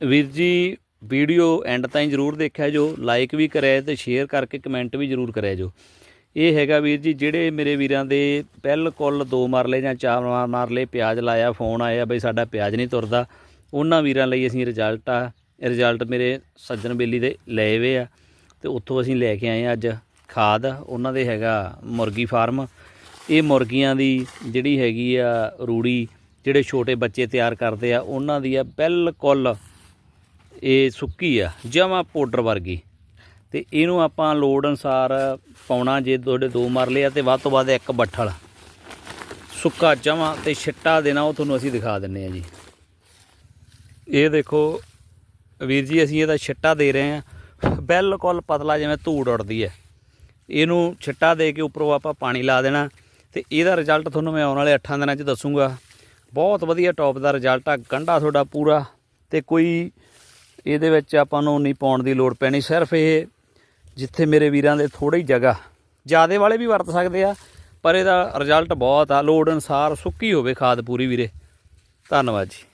ਵੀਰ ਜੀ video and ਤਾਈਂ ਜਰੂਰ ਦੇਖਿਆ ਜੋ ਲਾਈਕ ਵੀ ਕਰਿਆ ਤੇ ਸ਼ੇਅਰ ਕਰਕੇ ਕਮੈਂਟ ਵੀ ਜਰੂਰ ਕਰਿਆ ਜੋ ਇਹ ਹੈਗਾ ਵੀਰ ਜੀ, ਜਿਹੜੇ ਮੇਰੇ ਵੀਰਾਂ ਦੇ ਬਿਲਕੁਲ ਦੋ ਮਰਲੇ ਜਾਂ ਚਾਰ ਮਾ- ਮਰਲੇ ਪਿਆਜ਼ ਲਾਇਆ ਫੋਨ ਆਇਆ ਬਈ ਸਾਡਾ ਪਿਆਜ਼ ਨਹੀਂ ਤੁਰਦਾ, ਉਹਨਾਂ ਵੀਰਾਂ ਲਈ ਅਸੀਂ ਰਿਜ਼ਲਟ ਆ ਰਿਜ਼ਲਟ ਮੇਰੇ ਸੱਜਣ ਬੇਲੀ ਦੇ ਲਏ ਵੇ ਆ ਤੇ ਉੱਥੋਂ ਅਸੀਂ ਲੈ ਕੇ ਆਏ ਆ ਅੱਜ ਖਾਦ, ਉਹਨਾਂ ਦੇ ਹੈਗਾ ਮੁਰਗੀ ਫਾਰਮ ਇਹ ਮੁਰਗੀਆਂ ਦੀ ਜਿਹੜੀ ਹੈਗੀ ਆ ਰੂੜੀ, ਜਿਹੜੇ ਛੋਟੇ ਬੱਚੇ ਤਿਆਰ ਕਰਦੇ ਆ, ਉਹਨਾਂ ਦੀ ਆ ਬਿਲਕੁਲ ਇਹ ਸੁੱਕੀ ਆ, ਜਮਾ ਪਾਊਡਰ ਵਰਗੀ। ਤੇ ਇਹਨੂੰ ਆਪਾਂ ਲੋੜ ਅਨਸਾਰ ਪਾਉਣਾ, ਜੇ ਤੁਹਾਡੇ ਦੋ ਮਰਲੇ ਆ ਤੇ ਵੱਧ ਤੋਂ ਵੱਧ ਇੱਕ ਬੱਠਲ। ਸੁੱਕਾ ਜਮਾ ਤੇ ਛਿੱਟਾ ਦੇਣਾ, ਉਹ ਤੁਹਾਨੂੰ ਅਸੀਂ ਦਿਖਾ ਦਿੰਨੇ ਆ ਜੀ। ਇਹ ਦੇਖੋ, ਵੀਰ ਜੀ, ਅਸੀਂ ਇਹਦਾ ਛਿੱਟਾ ਦੇ ਰਹੇ ਆ। ਬਿਲਕੁਲ ਪਤਲਾ ਜਿਵੇਂ ਧੂੜ ਉੱਡਦੀ ਹੈ ਇਹਨੂੰ ਛਿੱਟਾ ਦੇ ਕੇ ਉੱਪਰੋਂ ਆਪਾਂ ਪਾਣੀ ਲਾ ਦੇਣਾ। ਤੇ ਇਹਦਾ ਰਿਜ਼ਲਟ ਤੁਹਾਨੂੰ ਮੈਂ ਆਉਣ ਵਾਲੇ 8 ਦਿਨਾਂ 'ਚ ਦੱਸੂਗਾ। ਬਹੁਤ ਵਧੀਆ ਟੌਪ ਦਾ ਰਿਜ਼ਲਟ ਆ, ਗੰਢਾ ਤੁਹਾਡਾ ਪੂਰਾ। ਤੇ ਕੋਈ ਇਹਦੇ ਵਿੱਚ ਆਪਾਂ ਨੂੰ ਨਹੀਂ ਪਾਉਣ ਦੀ ਲੋੜ ਪੈਣੀ, ਸਿਰਫ ਇਹ ਜਿੱਥੇ ਮੇਰੇ ਵੀਰਾਂ ਦੇ ਥੋੜੀ ਜਗ੍ਹਾ, ਜਿਆਦੇ ਵਾਲੇ ਵੀ ਵਰਤ ਸਕਦੇ ਆ, ਪਰ ਇਹਦਾ ਰਿਜ਼ਲਟ ਬਹੁਤ ਆ, ਲੋੜ ਅਨਸਾਰ ਸੁੱਕੀ ਹੋਵੇ ਖਾਦ ਪੂਰੀ ਵੀਰੇ। ਧੰਨਵਾਦ ਜੀ।